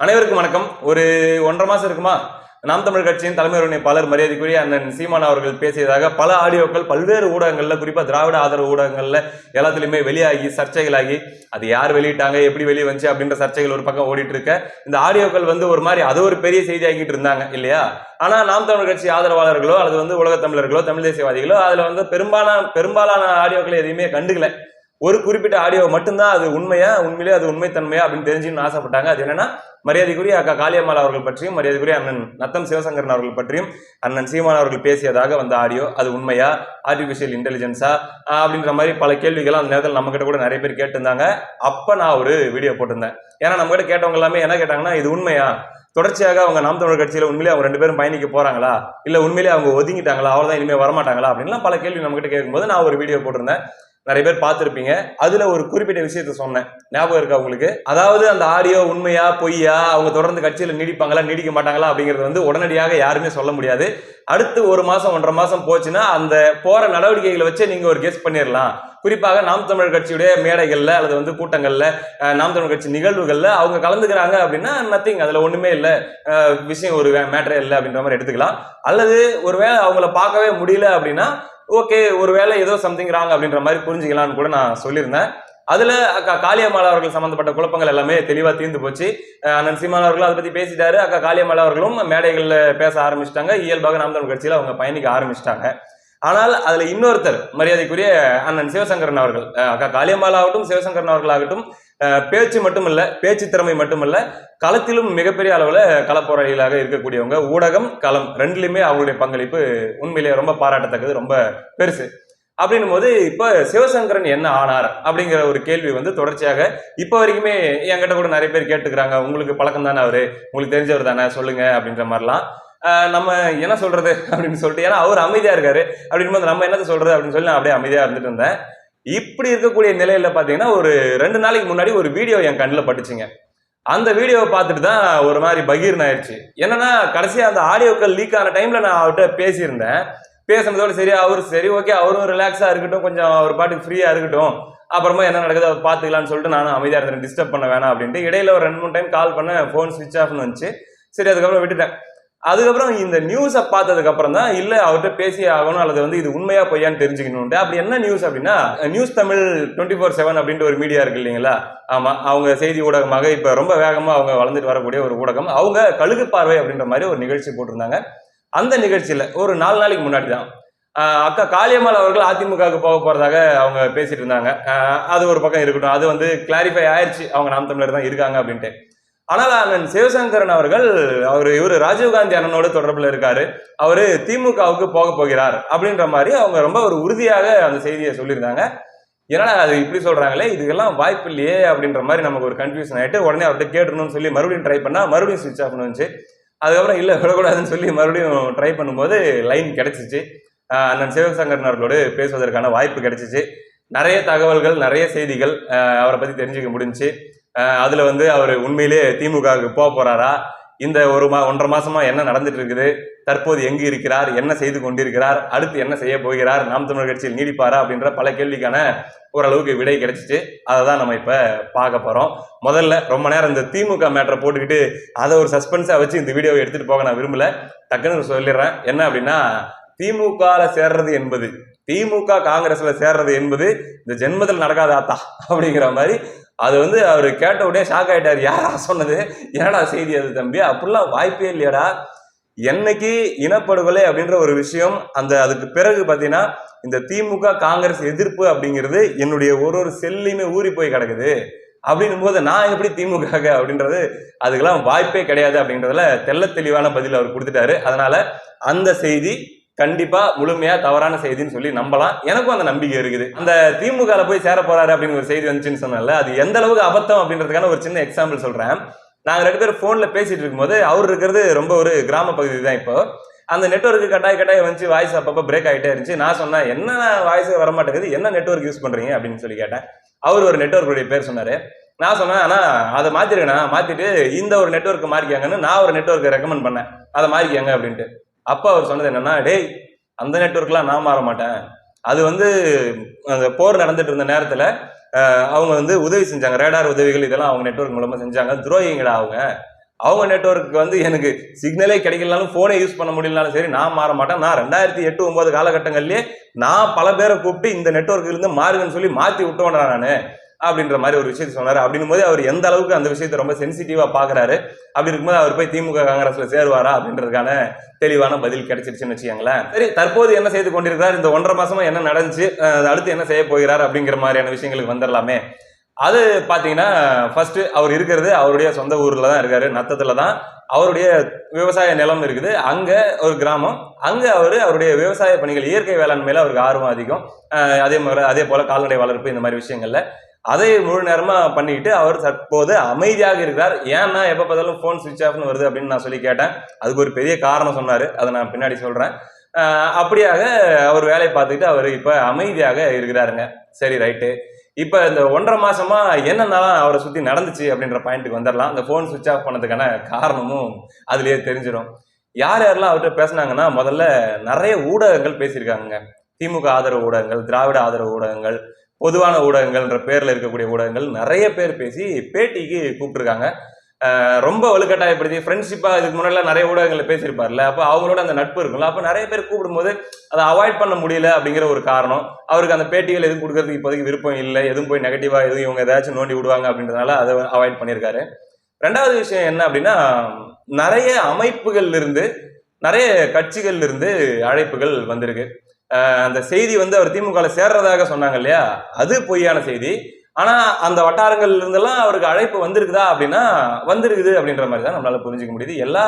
அனைவருக்கும் வணக்கம். ஒரு ஒன்றரை மாசம் இருக்குமா? நாம் தமிழ் கட்சியின் தலைமை ஒருங்கிணைப்பாளர் மரியாதைக்குரிய அண்ணன் சீமான் அவர்கள் பேசியதாக பல ஆடியோக்கள் பல்வேறு ஊடகங்களில் குறிப்பாக திராவிட ஆதரவு ஊடகங்களில் எல்லாத்துலேயுமே வெளியாகி சர்ச்சைகளாகி அது யார் வெளியிட்டாங்க எப்படி வெளியே வந்துச்சு அப்படின்ற சர்ச்சைகள் ஒரு பக்கம் ஓடிட்டு இருக்க இந்த ஆடியோக்கள் வந்து ஒரு மாதிரி அது ஒரு பெரிய செய்தி ஆகிட்டு இருந்தாங்க இல்லையா? ஆனால் நாம் தமிழ் கட்சி ஆதரவாளர்களோ அல்லது வந்து உலக தமிழர்களோ தமிழ் தேசியவாதிகளோ அதில் வந்து பெரும்பாலான பெரும்பாலான ஆடியோக்களை எதையுமே கண்டுக்கல. ஒரு குறிப்பிட்ட ஆடியோ மட்டும்தான் அது உண்மையா உண்மையிலே அது உண்மைத்தன்மையா அப்படின்னு தெரிஞ்சுன்னு ஆசைப்பட்டாங்க. அது என்னன்னா மரியாதைக்குரிய அக்கா காளியம்மாள் அவர்கள் பற்றியும் மரியாதைக்குரிய அண்ணன் நத்தம் சிவசங்கரன் அவர்கள் பற்றியும் அண்ணன் சீமான் அவர்கள் பேசியதாக வந்த ஆடியோ அது உண்மையா ஆர்டிபிஷியல் இன்டெலிஜென்ஸா அப்படின்ற மாதிரி பல கேள்விகள் அந்த நேரத்தில் நம்ம கிட்ட கூட நிறைய பேர் கேட்டிருந்தாங்க. அப்ப நான் ஒரு வீடியோ போட்டிருந்தேன். ஏன்னா நம்ம கிட்ட கேட்டவங்க எல்லாமே என்ன கேட்டாங்கன்னா இது உண்மையா? தொடர்ச்சியாக அவங்க நாம் தமிழர் கட்சியில் உண்மையிலே அவங்க ரெண்டு பேரும் பயணிக்க போகிறாங்களா இல்லை உண்மையிலே அவங்க ஒதுங்கிட்டாங்களா? அவ்வளோதான் இனிமேல் வரமாட்டாங்களா? அப்படின்லாம் பல கேள்வி நம்மகிட்ட கேட்கும்போது நான் ஒரு வீடியோ போட்டிருந்தேன். நிறைய பேர் பார்த்துருப்பீங்க. அதுல ஒரு குறிப்பிட்ட விஷயத்த சொன்னேன். ஞாபகம் இருக்கா உங்களுக்கு? அதாவது அந்த ஆடியோ உண்மையா பொய்யா அவங்க தொடர்ந்து கட்சியில நீடிப்பாங்களா நீடிக்க மாட்டாங்களா அப்படிங்கிறது வந்து உடனடியாக யாருமே சொல்ல முடியாது. அடுத்து ஒரு மாசம் ஒன்றரை மாசம் போச்சுன்னா அந்த போற நடவடிக்கைகளை வச்சு நீங்க ஒரு கெஸ் பண்ணிடலாம் குறிப்பாக நாம் தமிழர் கட்சியுடைய மேடைகள்ல அல்லது வந்து கூட்டங்கள்ல நாம் தமிழர் கட்சி நிகழ்வுகள்ல அவங்க கலந்துக்கிறாங்க அப்படின்னா நத்திங் அதுல ஒண்ணுமே இல்லை. விஷயம் ஒரு மேட்டரே இல்லை அப்படின்ற மாதிரி எடுத்துக்கலாம். அல்லது ஒருவேளை அவங்கள பார்க்கவே முடியல அப்படின்னா ஓகே ஒருவேளை ஏதோ சம்திங் ராங் அப்படின்ற மாதிரி புரிஞ்சுக்கலாம்னு கூட நான் சொல்லியிருந்தேன். அதுல அக்கா காளியம்மாள் அவர்கள் சம்பந்தப்பட்ட குழப்பங்கள் எல்லாமே தெளிவா தீர்ந்து போச்சு. அண்ணன் சீமான் அவர்களும் அதை பத்தி பேசிட்டாரு. அக்கா காளியம்மாள் அவர்களும் மேடைகள்ல பேச ஆரம்பிச்சிட்டாங்க. இயல்பாக நாம் தமிழ் கட்சியில அவங்க பயணிக்க ஆரம்பிச்சிட்டாங்க. ஆனால் அதுல இன்னொருத்தர் மரியாதைக்குரிய அண்ணன் சிவசங்கரன் அவர்கள் அக்கா காளியம்மாள் ஆகட்டும் சிவசங்கரன் அவர்கள் ஆகட்டும் பேச்சு மட்டுமல்ல பேச்சு திறமை மட்டுமல்ல களத்திலும் மிகப்பெரிய அளவில் களப்போராளிகளாக இருக்கக்கூடியவங்க ஊடகம் களம் ரெண்டுலையுமே அவங்களுடைய பங்களிப்பு உண்மையிலேயே ரொம்ப பாராட்டத்தக்கது ரொம்ப பெருசு. அப்படின்னும் போது இப்போ சிவசங்கரன் என்ன ஆனார் அப்படிங்கிற ஒரு கேள்வி வந்து தொடர்ச்சியாக இப்போ வரைக்குமே என்கிட்ட கூட நிறைய பேர் கேட்டுக்கிறாங்க. உங்களுக்கு பழக்கம் தானே அவரு? உங்களுக்கு தெரிஞ்சவர் தானே? சொல்லுங்க அப்படின்ற மாதிரிலாம். நம்ம என்ன சொல்றது அப்படின்னு சொல்லிட்டு ஏன்னா அவர் அமைதியா இருக்காரு. அப்படின்னும் போது நம்ம என்னத்தை சொல்றது அப்படின்னு சொல்லி நான் அப்படியே அமைதியா இருந்துட்டு இருந்தேன். இப்படி இருக்கக்கூடிய நிலையில பார்த்தீங்கன்னா ஒரு ரெண்டு நாளைக்கு முன்னாடி ஒரு வீடியோ என் கண்ணில் பட்டுச்சுங்க. அந்த வீடியோவை பார்த்துட்டு தான் ஒரு மாதிரி பகீர்னு ஆயிடுச்சு. என்னன்னா கடைசியாக அந்த ஆடியோக்கள் லீக் ஆன டைம்ல நான் அவர்கிட்ட பேசியிருந்தேன். பேசுனதோட சரி அவர் சரி ஓகே அவரும் ரிலாக்ஸாக இருக்கட்டும் கொஞ்சம் அவர் பாட்டுக்கு ஃப்ரீயாக இருக்கட்டும். அப்புறமா என்ன நடக்குது அதை பார்த்துக்கலாம்னு சொல்லிட்டு நானும் அமைதியாக இருந்தேன் டிஸ்டர்ப் பண்ண வேணாம் அப்படின்ட்டு. இடையில ஒரு ரெண்டு மூணு டைம் கால் பண்ண ஃபோன் சுவிச் ஆஃப்னு வந்துச்சு. சரி அதுக்கப்புறம் விட்டுட்டேன். அதுக்கப்புறம் இந்த நியூஸை பார்த்ததுக்கு அப்புறம் தான் இல்லை அவர்கிட்ட பேசி ஆகணும் அல்லது வந்து இது உண்மையா பொய்யான்னு தெரிஞ்சுக்கணும் அப்படி என்ன நியூஸ் அப்படின்னா news Tamil twenty four seven அப்படின்ற ஒரு மீடியா இருக்கு இல்லைங்களா? ஆமா அவங்க செய்தி ஊடகமாக இப்ப ரொம்ப வேகமா அவங்க வளர்ந்துட்டு வரக்கூடிய ஒரு ஊடகம். அவங்க கழுகு பார்வை அப்படின்ற மாதிரி ஒரு நிகழ்ச்சி போட்டிருந்தாங்க. அந்த நிகழ்ச்சியில ஒரு நாலு நாளைக்கு முன்னாடி தான் அக்கா காளியம்மாள் அவர்கள் அதிமுகவுக்கு போக போகிறதாக அவங்க பேசிட்டு இருந்தாங்க. அது ஒரு பக்கம் இருக்கட்டும். அது வந்து கிளாரிஃபை ஆயிடுச்சு அவங்க நாம் தமிழர் தான் இருக்காங்க அப்படின்ட்டு. ஆனால் அண்ணன் சிவசங்கரன் அவர்கள் அவர் இவர் ராஜீவ்காந்தி அண்ணனோட தொடர்பில் இருக்காரு. அவர் திமுகவுக்கு போக போகிறார் அப்படின்ற மாதிரி அவங்க ரொம்ப ஒரு உறுதியாக அந்த செய்தியை சொல்லியிருந்தாங்க. என்னடா அது இப்படி சொல்றாங்களே? இதுக்கெல்லாம் வாய்ப்பு இல்லையே அப்படின்ற மாதிரி நமக்கு ஒரு கன்ஃபியூஷன் ஆயிட்டு உடனே அவர்கிட்ட கேட்டுருணும்னு சொல்லி மறுபடியும் ட்ரை பண்ணால் மறுபடியும் சுவிச் ஆஃப் வந்துச்சு அதுக்கப்புறம் இல்லை விடக்கூடாதுன்னு சொல்லி மறுபடியும் ட்ரை பண்ணும்போது லைன் கிடச்சிச்சு. அண்ணன் சிவசங்கரன் அவர்களோடு பேசுவதற்கான வாய்ப்பு கிடைச்சிச்சு. நிறைய தகவல்கள் நிறைய செய்திகள் அவரை பற்றி தெரிஞ்சுக்க முடிஞ்சுச்சு. அதில் வந்து அவர் உண்மையிலேயே திமுகவுக்கு போக போகிறாரா இந்த ஒரு மா ஒன்றரை மாசமா என்ன நடந்துட்டு இருக்குது? தற்போது எங்கு இருக்கிறார்? என்ன செய்து கொண்டிருக்கிறார்? அடுத்து என்ன செய்ய போகிறார்? நாம் தமிழர் கட்சியில் நீடிப்பாரா? அப்படின்ற பல கேள்விக்கான ஓரளவுக்கு விடை கிடைச்சிச்சு. அதை தான் நம்ம இப்போ பார்க்க போகிறோம் முதல்ல ரொம்ப நேரம் இந்த திமுக மேட்டரை போட்டுக்கிட்டு அதை ஒரு சஸ்பென்ஸாக வச்சு இந்த வீடியோவை எடுத்துகிட்டு போக நான் விரும்பல. டக்குன்னு சொல்லிடுறேன். என்ன அப்படின்னா திமுகவில் சேர்றது என்பது திமுக காங்கிரஸில் சேர்றது என்பது இந்த ஜென்மத்தில் நடக்காத ஆத்தா அப்படிங்கிற மாதிரி அது வந்து அவர் கேட்ட உடனே ஷாக் ஆகிட்டார் யாரா சொன்னது? என்னடா செய்தி அது தம்பி? அப்படிலாம் வாய்ப்பே இல்லையாடா. என்னைக்கு இனப்படுகொலை அப்படின்ற ஒரு விஷயம் அந்த அதுக்கு பிறகு பார்த்தீங்கன்னா இந்த திமுக காங்கிரஸ் எதிர்ப்பு அப்படிங்கிறது என்னுடைய ஒரு ஒரு செல்லையுமே ஊறி போய் கிடக்குது. அப்படின்னும் போது நான் எப்படி திமுக அப்படின்றது அதுக்கெல்லாம் வாய்ப்பே கிடையாது அப்படின்றதுல தெள்ள தெளிவான பதில் அவர் கொடுத்துட்டாரு. அதனால அந்த செய்தி கண்டிப்பா முழுமையா தவறான செய்தின்னு சொல்லி நம்பலாம். எனக்கும் அந்த நம்பிக்கை இருக்குது. அந்த திமுக போய் சேர போறாரு அப்படின்னு ஒரு செய்தி வந்துச்சுன்னு சொன்னால அது எந்த அளவுக்கு அபத்தம் அப்படின்றதுக்கான ஒரு சின்ன எக்ஸாம்பிள் சொல்றேன். நாங்க ரெண்டு பேரும் போன்ல பேசிட்டு இருக்கும்போது அவர் இருக்கிறது ரொம்ப ஒரு கிராம பகுதி தான் இப்போ. அந்த நெட்ஒர்க்கு கட்டாய கட்டாய வந்துச்சு வாய்ஸ் அப்பப்போ பிரேக் ஆகிட்டே இருந்துச்சு. நான் சொன்னேன் என்ன வாய்ஸ் வர மாட்டேங்குது? என்ன நெட்ஒர்க் யூஸ் பண்றீங்க? அப்படின்னு சொல்லி கேட்டேன். அவர் ஒரு நெட்ஒர்க்குடைய பேர் சொன்னாரு. நான் சொன்னேன் ஆனா அதை மாற்றிருக்கேண்ணா மாத்திட்டு இந்த ஒரு நெட்ஒர்க் மாறிக்காங்கன்னு நான் ஒரு நெட்ஒர்க்கை ரெக்கமெண்ட் பண்ணேன். அதை மாறிக்காங்க அப்படின்ட்டு. அப்போ அவர் சொன்னது என்னன்னா டேய் அந்த நெட்ஒர்க்லாம் நான் மாற மாட்டேன். அது வந்து அந்த போர் நடந்துட்டு இருந்த நேரத்தில் அவங்க வந்து உதவி செஞ்சாங்க. ரேடார் உதவிகள் இதெல்லாம் அவங்க நெட்வொர்க் மூலமாக செஞ்சாங்க. துரோகிங்களா அவங்க? அவங்க நெட்வொர்க்கு வந்து எனக்கு சிக்னலே கிடைக்கலனாலும் ஃபோனை யூஸ் பண்ண முடியலனாலும் சரி நான் மாற மாட்டேன். நான் ரெண்டாயிரத்தி எட்டு ஒன்பது காலகட்டங்கள்லேயே நான் பல பேரை கூப்பிட்டு இந்த நெட்ஒர்க்கிலிருந்து மாறுங்கன்னு சொல்லி மாற்றி விட்டோன்றா நான். அப்படின்ற மாதிரி ஒரு விஷயத்த சொன்னார். அப்படின்னும் போது அவர் எந்த அளவுக்கு அந்த விஷயத்தை ரொம்ப சென்சிட்டிவா பாக்குறாரு? அப்படி இருக்கும்போது அவர் போய் திமுக காங்கிரஸ்ல சேருவாரா? அப்படின்றதுக்கான தெளிவான பதில் கிடைச்சிருச்சுன்னு வச்சுக்கோங்களேன். சரி தற்போது என்ன செய்து கொண்டிருக்கிறார்? இந்த ஒன்றரை மாசமா என்ன நடந்துச்சு? அடுத்து என்ன செய்ய போகிறார்? அப்படிங்கிற மாதிரியான விஷயங்களுக்கு வந்துடலாமே அது பார்த்தீங்கன்னா ஃபர்ஸ்ட் அவர் இருக்கிறது அவருடைய சொந்த ஊரில் தான் இருக்காரு நத்தத்தில் தான். அவருடைய விவசாய நிலம் இருக்குது. அங்கே ஒரு கிராமம். அங்கே அவர் அவருடைய விவசாய பணிகள் இயற்கை வேளாண்மையில் அவருக்கு ஆர்வம் அதிகம். அதே மாதிரி அதே போல் கால்நடை வளர்ப்பு இந்த மாதிரி விஷயங்களில். அதை முழு நேரமாக பண்ணிட்டு அவர் தற்போது அமைதியாக இருக்கிறார். ஏன்னா எப்போ பார்த்தாலும் ஃபோன் சுவிட்ச் ஆஃப்னு வருது அப்படின்னு நான் சொல்லி கேட்டேன். அதுக்கு ஒரு பெரிய காரணம் சொன்னார். அதை நான் பின்னாடி சொல்கிறேன் அப்படியாக அவர் வேலையை பார்த்துக்கிட்டு அவர் இப்போ அமைதியாக இருக்கிறாருங்க. சரி ரைட்டு இப்போ இந்த ஒன்றரை மாசமா என்னென்னலாம் அவரை சுற்றி நடந்துச்சு அப்படின்ற பாயிண்ட்டுக்கு வந்துடலாம் இந்த ஃபோன் சுவிட்ச் ஆஃப் பண்ணதுக்கான காரணமும் அதுலேயே தெரிஞ்சிடும் யார் யாரெல்லாம் அவர்கிட்ட பேசுனாங்கன்னா முதல்ல நிறைய ஊடகங்கள் பேசியிருக்காங்க திமுக ஆதரவு ஊடகங்கள் திராவிட ஆதரவு ஊடகங்கள் பொதுவான ஊடகங்கள்ன்ற பேரில் இருக்கக்கூடிய ஊடகங்கள் நிறைய பேர் பேசி பேட்டிக்கு கூப்பிட்டுருக்காங்க. ரொம்ப வலுக்கட்டாயப்படுத்தி ஃப்ரெண்ட்ஷிப்பாக இதுக்கு முன்னாடி நிறைய ஊடகங்களில் பேசியிருப்பார்ல. அப்போ அவங்களோட அந்த நட்பு இருக்கும்ல. அப்போ நிறைய பேர் கூப்பிடும்போது அதை அவாய்ட் பண்ண முடியல அப்படிங்கிற ஒரு காரணம். அவருக்கு அந்த பேட்டிகள் எதுவும் கொடுக்கறதுக்கு இப்போதைக்கு விருப்பம் இல்லை. எதுவும் போய் நெகட்டிவாக எதுவும் இவங்க ஏதாச்சும் நோண்டி விடுவாங்க அப்படின்றதுனால அதை அவாய்ட் பண்ணியிருக்காரு. ரெண்டாவது விஷயம் என்ன அப்படின்னா நிறைய அமைப்புகள்லேருந்து நிறைய கட்சிகள்லேருந்து அழைப்புகள் வந்திருக்கு. அந்த செய்தி வந்து அவர் திமுகவில் சேர்றதாக சொன்னாங்க இல்லையா? அது பொய்யான செய்தி. ஆனால் அந்த வட்டாரங்கள்ல இருந்தெல்லாம் அவருக்கு அழைப்பு வந்திருக்குதா அப்படின்னா வந்திருக்குது அப்படின்ற மாதிரி தான் நம்மளால புரிஞ்சுக்க முடியுது. எல்லா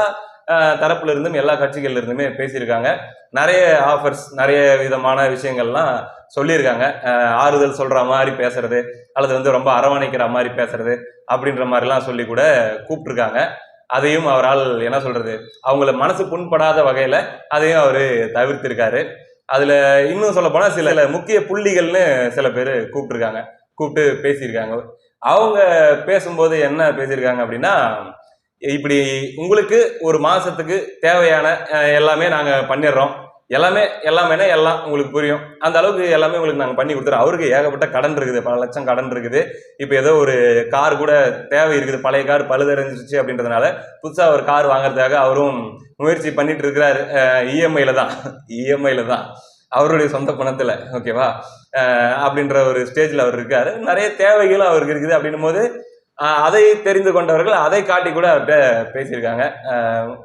அஹ், தரப்புல இருந்தும் எல்லா கட்சிகள்ல இருந்துமே பேசியிருக்காங்க. நிறைய ஆஃபர்ஸ் நிறைய விதமான விஷயங்கள்லாம் சொல்லியிருக்காங்க. ஆறுதல் சொல்ற மாதிரி பேசுறது அல்லது வந்து ரொம்ப அரவணைக்கிற மாதிரி பேசுறது அப்படின்ற மாதிரிலாம் சொல்லி கூட கூப்பிட்டுருக்காங்க. அதையும் அவரால் என்ன சொல்றது அவங்கள மனசு புண்படாத வகையில அதையும் அவர் தவிர்த்திருக்காரு. அதில் இன்னும் சொல்ல போனா சில முக்கிய புள்ளிகள்னு சில பேர் கூப்பிட்டுருக்காங்க. கூப்பிட்டு பேசியிருக்காங்க. அவங்க பேசும்போது என்ன பேசியிருக்காங்க அப்படின்னா இப்படி உங்களுக்கு ஒரு மாதத்துக்கு தேவையான எல்லாமே நாங்கள் பண்ணிடுறோம். எல்லாமே எல்லாமே எல்லாம் உங்களுக்கு புரியும். அந்த அளவுக்கு எல்லாமே உங்களுக்கு நாங்கள் பண்ணி கொடுத்துறோம். அவருக்கு ஏகப்பட்ட கடன் இருக்குது. பல லட்சம் கடன் இருக்குது. இப்போ ஏதோ ஒரு கார் கூட தேவை இருக்குது. பழைய கார் பழுதடைஞ்சிருச்சு அப்படின்றதுனால புதுசாக ஒரு கார் வாங்குறதுக்காக அவரும் முயற்சி பண்ணிட்டு இருக்கிறாரு. இஎம்ஐயில் தான். இஎம்ஐயில் தான். அவருடைய சொந்த பணத்தில். ஓகேவா? அப்படின்ற ஒரு ஸ்டேஜில் அவர் இருக்கார். நிறைய தேவைகளும் அவருக்கு இருக்குது. அப்படின்னும் போது அதை தெரிந்து கொண்டவர்கள் அதை காட்டி கூட அவர்கிட்ட பேசியிருக்காங்க.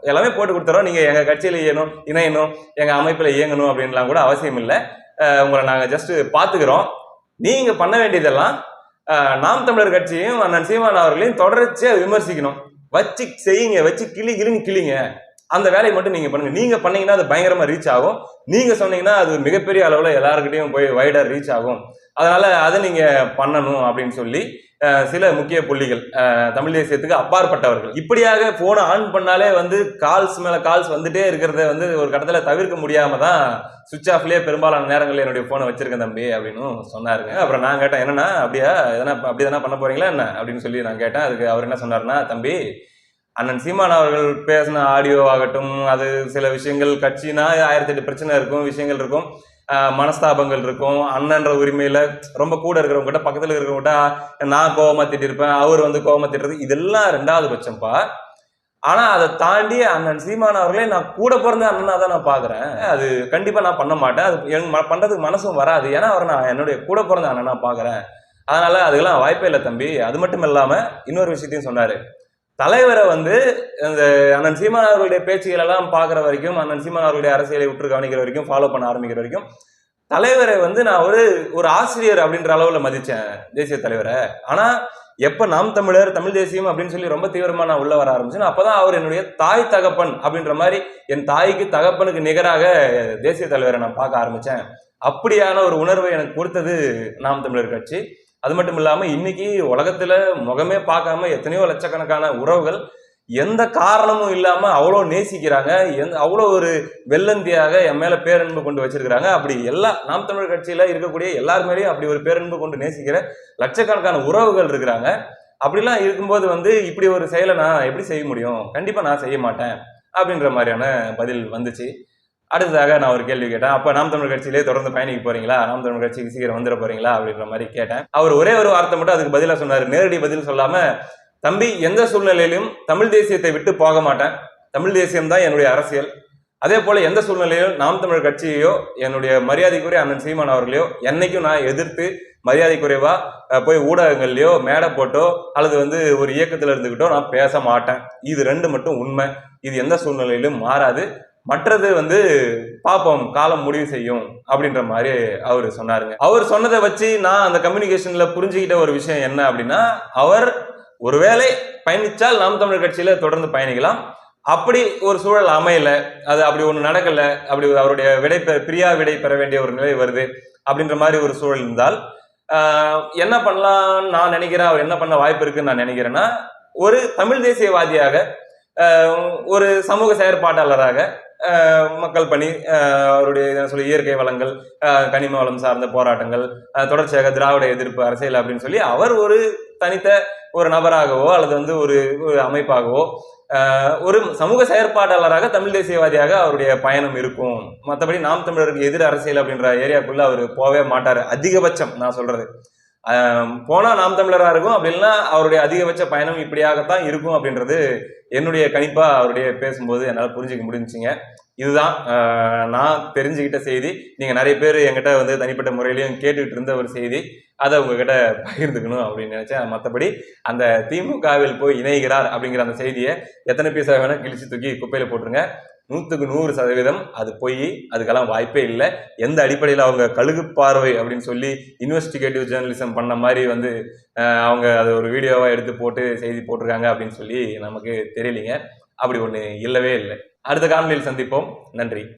எல்லாமே போட்டு கொடுத்துறோம். நீங்கள் எங்கள் கட்சியில் இயணும் இணையணும் எங்கள் அமைப்பில் இயங்கணும் அப்படின்லாம் கூட அவசியம் இல்லை. உங்களை நாங்கள் ஜஸ்ட்டு பார்த்துக்கிறோம் நீங்கள் பண்ண வேண்டியதெல்லாம் நாம் தமிழர் கட்சியையும் அண்ணன் சீமான் அவர்களையும் தொடர்ச்சியாக விமர்சிக்கணும். வச்சு செய்யுங்க வச்சு கிளி கிளின்னு கிளிங்க. அந்த வேலையை மட்டும் நீங்கள் பண்ணுங்கள் நீங்கள் பண்ணீங்கன்னா அது பயங்கரமாக ரீச் ஆகும். நீங்கள் சொன்னீங்கன்னா அது மிகப்பெரிய அளவில் எல்லாருக்கிட்டையும் போய் வைடாக ரீச் ஆகும். அதனால் அதை நீங்கள் பண்ணணும் அப்படின்னு சொல்லி சில முக்கிய புள்ளிகள் தமிழ் தேசியத்துக்கு அப்பாற்பட்டவர்கள். இப்படியாக ஃபோனை ஆன் பண்ணாலே வந்து கால்ஸ் மேலே கால்ஸ் வந்துட்டே இருக்கிறத வந்து ஒரு கட்டத்தில் தவிர்க்க முடியாம தான் சுவிச் ஆஃப்லேயே பெரும்பாலான நேரங்களில் என்னுடைய ஃபோனை வச்சிருக்கேன் தம்பி அப்படின்னு சொன்னாருங்க. அப்புறம் நான் கேட்டேன் என்னன்னா அப்படியா? எதனா அப்படி எதனா பண்ண போறீங்களா என்ன? அப்படின்னு சொல்லி நான் கேட்டேன். அதுக்கு அவர் என்ன சொன்னார்னா தம்பி அண்ணன் சீமான் அவர்கள் பேசின ஆடியோ ஆகட்டும் அது சில விஷயங்கள் கட்சினா ஆயிரத்தி எட்டு பிரச்சனை இருக்கும் விஷயங்கள் இருக்கும். மனஸ்தாபங்கள் இருக்கும். அண்ணன்ற உரிமையில ரொம்ப கூட இருக்கிறவங்க கிட்ட பக்கத்துல இருக்கிறவங்க கிட்ட நான் கோபமாக திட்டிருப்பேன் அவர் வந்து கோபமாக திட்டுறது இதெல்லாம் ரெண்டாவது பட்சம்ப்பா ஆனா அதை தாண்டி அண்ணன் சீமான் அவர்களே நான் கூட பிறந்த அண்ணனா தான் நான் பாக்குறேன். அது கண்டிப்பா நான் பண்ண மாட்டேன். அது என் ம- பண்றதுக்கு மனசும் வராது. ஏன்னா அவர் நான் என்னுடைய கூட பிறந்த அண்ணனா பாக்குறேன். அதனால அதுக்கெல்லாம் வாய்ப்பே இல்லை தம்பி. அது மட்டும் இல்லாம இன்னொரு விஷயத்தையும் சொன்னாரு. தலைவரை வந்து இந்த அண்ணன் சீமான் அவர்களுடைய பேச்சுகள் எல்லாம் பார்க்குற வரைக்கும் அண்ணன் சீமான் அவர்களுடைய அரசியலை உற்று கவனிக்கிற வரைக்கும் ஃபாலோ பண்ண ஆரம்பிக்கிற வரைக்கும் தலைவரை வந்து நான் ஒரு ஒரு ஆசிரியர் அப்படின்ற அளவில் மதித்தேன் தேசிய தலைவரை. ஆனால் எப்போ நாம் தமிழர் தமிழ் தேசியம் அப்படின்னு சொல்லி ரொம்ப தீவிரமாக நான் உள்ள வர ஆரம்பிச்சேன். அப்பதான் அவர் என்னுடைய தாய் தகப்பன் அப்படின்ற மாதிரி என் தாய்க்கு தகப்பனுக்கு நிகராக தேசிய தலைவரை நான் பார்க்க ஆரம்பித்தேன் அப்படியான ஒரு உணர்வை எனக்கு கொடுத்தது நாம் தமிழர் கட்சி. அது மட்டும் இல்லாமல் இன்னைக்கு உலகத்தில் முகமே பார்க்காம எத்தனையோ லட்சக்கணக்கான உறவுகள் எந்த காரணமும் இல்லாமல் அவ்வளோ நேசிக்கிறாங்க எந்த அவ்வளோ ஒரு வெள்ளந்தியாக என் மேலே பேரன்பு கொண்டு வச்சிருக்கிறாங்க. அப்படி எல்லா நாம் தமிழர் கட்சியில இருக்கக்கூடிய எல்லார் மேலேயும் அப்படி ஒரு பேரன்பு கொண்டு நேசிக்கிற லட்சக்கணக்கான உறவுகள் இருக்கிறாங்க. அப்படிலாம் இருக்கும்போது வந்து இப்படி ஒரு செயலை நான் எப்படி செய்ய முடியும்? கண்டிப்பாக நான் செய்ய மாட்டேன் அப்படின்ற மாதிரியான பதில் வந்துச்சு. அடுத்ததாக நான் ஒரு கேள்வி கேட்டேன். அப்ப நாம் தமிழ் கட்சியிலே தொடர்ந்து பயணிக்க போறீங்களா? நாம் தமிழ் கட்சிக்கு சீக்கிரம் வந்துட போறீங்களா? அப்படின்ற மாதிரி கேட்டேன். அவர் ஒரே ஒரு வார்த்தை மட்டும் அதுக்கு பதிலாக சொன்னார். நேரடி பதில் சொல்லாம தம்பி எந்த சூழ்நிலையிலும் தமிழ் தேசியத்தை விட்டு போக மாட்டேன். தமிழ் தேசியம் தான் என்னுடைய அரசியல். அதே போல எந்த சூழ்நிலையிலும் நாம் தமிழ் கட்சியையோ என்னுடைய மரியாதைக்குரிய அண்ணன் சீமான் அவர்களையோ என்னைக்கும் நான் எதிர்த்து மரியாதை குறைவா போய் ஊடகங்கள்லையோ மேடை போட்டோ அல்லது வந்து ஒரு இயக்கத்துல இருந்துகிட்டோ நான் பேச மாட்டேன். இது ரெண்டு மட்டும் உண்மை. இது எந்த சூழ்நிலையிலும் மாறாது. மற்றது வந்து பார்ப்போம் காலம் முடிவு செய்யும் அப்படின்ற மாதிரி அவர் சொன்னாருங்க. அவர் சொன்னதை வச்சு நான் அந்த கம்யூனிகேஷன்ல புரிஞ்சுக்கிட்ட ஒரு விஷயம் என்ன அப்படின்னா அவர் ஒருவேளை பயணிச்சால் நாம் தமிழர் கட்சியில தொடர்ந்து பயணிக்கலாம். அப்படி ஒரு சூழல் அமையல அது அப்படி ஒன்று நடக்கல அப்படி அவருடைய விடை பிரியா விடை பெற வேண்டிய ஒரு நிலை வருது அப்படின்ற மாதிரி ஒரு சூழல் இருந்தால் என்ன பண்ணலாம்னு நான் நினைக்கிறேன் அவர் என்ன பண்ண வாய்ப்பு இருக்குன்னு நான் நினைக்கிறேன்னா ஒரு தமிழ் தேசியவாதியாக ஒரு சமூக செயற்பாட்டாளராக மக்கள் பணி அவருடைய என்ன சொல்லி இயற்கை வளங்கள் கனிம வளம் சார்ந்த போராட்டங்கள் தொடர்ச்சியாக திராவிட எதிர்ப்பு அரசியல் அப்படின்னு சொல்லி அவர் ஒரு தனித்த ஒரு நபராகவோ அல்லது வந்து ஒரு ஒரு அமைப்பாகவோ ஒரு சமூக செயற்பாட்டாளராக தமிழ் தேசியவாதியாக அவருடைய பயணம் இருக்கும். மற்றபடி நாம் தமிழருக்கு எதிர் அரசியல் அப்படின்ற ஏரியாக்குள்ள அவர் போகவே மாட்டார். அதிகபட்சம் நான் சொல்றது. போனால் நாம் தமிழராக இருக்கும் அப்படின்னா அவருடைய அதிகபட்ச பயணம் இப்படியாகத்தான் இருக்கும் அப்படின்றது என்னுடைய கணிப்பாக அவருடைய பேசும்போது என்னால் புரிஞ்சுக்க முடிஞ்சுங்க இதுதான் நான் தெரிஞ்சுக்கிட்ட செய்தி. நீங்கள் நிறைய பேர் என்கிட்ட வந்து தனிப்பட்ட முறையிலையும் கேட்டுக்கிட்டு இருந்த ஒரு செய்தி. அதை உங்ககிட்ட பகிர்ந்துக்கணும் அப்படின்னு நினச்சேன். மற்றபடி அந்த திமுகவில் போய் இணைகிறார் அப்படிங்கிற அந்த செய்தியை எத்தனை பீஸாக வேணால் கிழிச்சு தூக்கி குப்பையில் போட்டுருங்க. நூற்றுக்கு நூறு சதவீதம் அது போய் அதுக்கெல்லாம் வாய்ப்பே இல்லை. எந்த அடிப்படையில் அவங்க கழுகு பார்வை அப்படின்னு சொல்லி இன்வெஸ்டிகேட்டிவ் ஜேர்னலிசம் பண்ண மாதிரி வந்து அவங்க அது ஒரு வீடியோவாக எடுத்து போட்டு செய்தி போட்டிருக்காங்க அப்படின்னு சொல்லி நமக்கு தெரியலிங்க. அப்படி ஒன்று இல்லவே இல்லை. அடுத்த காணொலியில் சந்திப்போம். நன்றி.